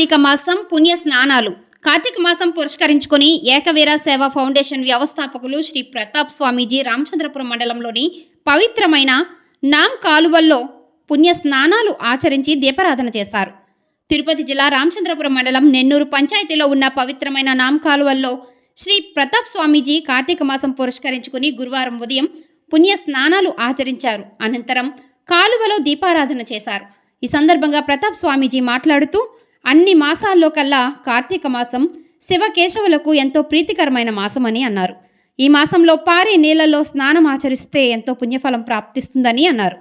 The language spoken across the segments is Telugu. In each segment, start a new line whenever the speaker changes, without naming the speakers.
కార్తీక మాసం పుణ్య స్నానాలు. కార్తీక మాసం పురస్కరించుకొని ఏకవీర సేవ ఫౌండేషన్ వ్యవస్థాపకులు శ్రీ ప్రతాప్ స్వామీజీ రామచంద్రపురం మండలంలోని పవిత్రమైన నామ్ కాలువల్లో పుణ్య స్నానాలు ఆచరించి దీపారాధన చేశారు. తిరుపతి జిల్లా రామచంద్రపురం మండలం నెన్నూరు పంచాయతీలో ఉన్న పవిత్రమైన నామ్ కాలువల్లో శ్రీ ప్రతాప్ స్వామీజీ కార్తీక మాసం పురస్కరించుకుని గురువారం ఉదయం పుణ్య స్నానాలు ఆచరించారు. అనంతరం కాలువలో దీపారాధన చేశారు. ఈ సందర్భంగా ప్రతాప్ స్వామీజీ మాట్లాడుతూ అన్ని మాసాల్లో కల్లా కార్తీక మాసం శివకేశవులకు ఎంతో ప్రీతికరమైన మాసమని అన్నారు. ఈ మాసంలో పారే నీళ్ళలో స్నానం ఆచరిస్తే ఎంతో పుణ్యఫలం ప్రాప్తిస్తుందని అన్నారు.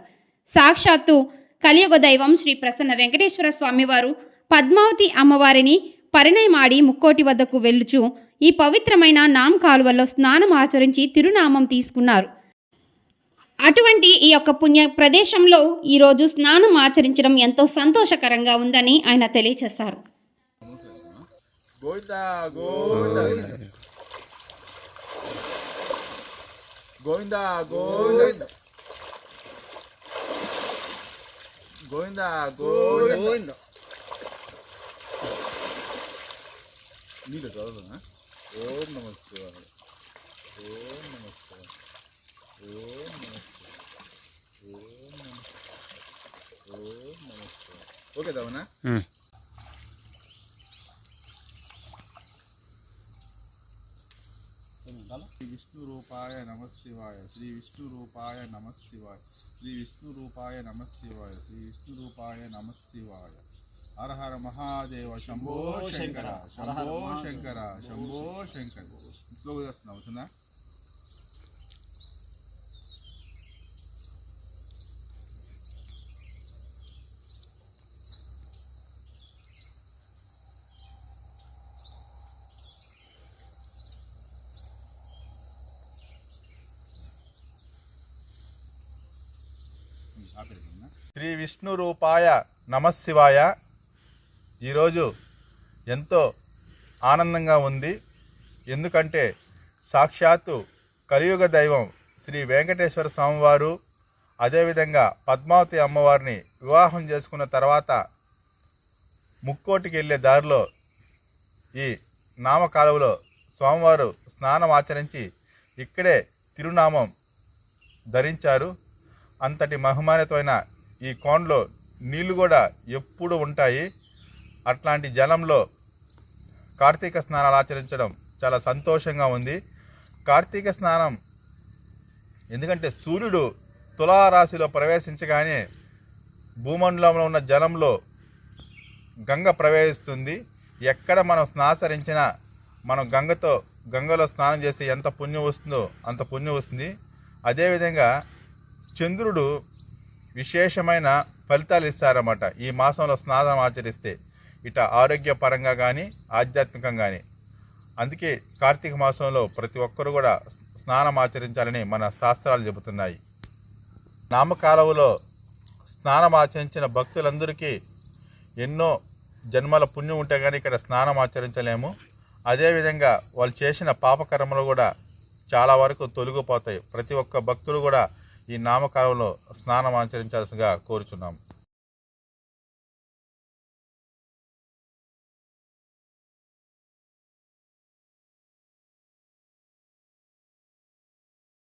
సాక్షాత్తు కలియుగ దైవం శ్రీ ప్రసన్న వెంకటేశ్వర స్వామివారు పద్మావతి అమ్మవారిని పరిణయమాడి ముక్కోటి వద్దకు వెళ్ళుచు ఈ పవిత్రమైన నామ్ కాలువల్లో స్నానం ఆచరించి తిరునామం తీసుకున్నారు. అటువంటి ఈ యొక్క పుణ్య ప్రదేశంలో ఈరోజు స్నానం ఆచరించడం ఎంతో సంతోషకరంగా ఉందని ఆయన తెలియజేశారు
గోవింద గోవింద. గోవింద గోవింద. గోవింద నీళ్ళు చదువుతున్నా ఓం నమస్తే ఓం నమస్తే శివాయ ఓం నమ శివాయ ఓం నమ ఓం నమ శివాయ ఓకే దవనా. శ్రీ విష్ణు రూపాయ నమ శివాయ శ్రీ విష్ణు రూపాయ నమ శివాయ శ్రీ విష్ణు రూపాయ నమ శివాయ శ్రీ విష్ణు రూపాయ నమ శివాయ. హర హర మహాదేవ శంభో శంకర శంభో శంకర శంభో శంకర. ఇంట్లో వస్తున్నావు శ్రీ విష్ణు రూపాయ నమశివాయ ఈరోజు ఎంతో ఆనందంగా ఉంది. ఎందుకంటే సాక్షాత్తు కలియుగ దైవం శ్రీ వెంకటేశ్వర స్వామివారు అదేవిధంగా పద్మావతి అమ్మవారిని వివాహం చేసుకున్న తర్వాత ముక్కోటికి వెళ్ళే దారిలో ఈ నామకాలువలో స్వామివారు స్నానం ఆచరించి ఇక్కడే తిరునామం ధరించారు. అంతటి మహిమానితమైన ఈ కోణలో నీళ్ళు కూడా ఎప్పుడు ఉంటాయి. అట్లాంటి జలంలో కార్తీక స్నానాలు ఆచరించడం చాలా సంతోషంగా ఉంది. కార్తీక స్నానం ఎందుకంటే సూర్యుడు తులారాశిలో ప్రవేశించగానే భూమండలంలో ఉన్న జలంలో గంగ ప్రవేశిస్తుంది. ఎక్కడ మనం స్నాసరించినా మనం గంగతో గంగలో స్నానం చేస్తే ఎంత పుణ్యం వస్తుందో అంత పుణ్యం వస్తుంది. అదేవిధంగా చంద్రుడు విశేషమైన ఫలితాలు ఇస్తారన్నమాట. ఈ మాసంలో స్నానం ఆచరిస్తే ఇట ఆరోగ్యపరంగా కానీ ఆధ్యాత్మికంగా కానీ అందుకే కార్తీక మాసంలో ప్రతి ఒక్కరు కూడా స్నానం ఆచరించాలని మన శాస్త్రాలు చెబుతున్నాయి. నామకాలవులో స్నానం ఆచరించిన భక్తులందరికీ ఎన్నో జన్మల పుణ్యం ఉంటే కానీ ఇక్కడ స్నానం ఆచరించలేము. అదేవిధంగా వాళ్ళు చేసిన పాపకర్మలు కూడా చాలా వరకు తొలగిపోతాయి. ప్రతి ఒక్క భక్తుడు కూడా ఈ నామకాలంలో స్నానం ఆచరించాల్సిగా కోరుచున్నాము.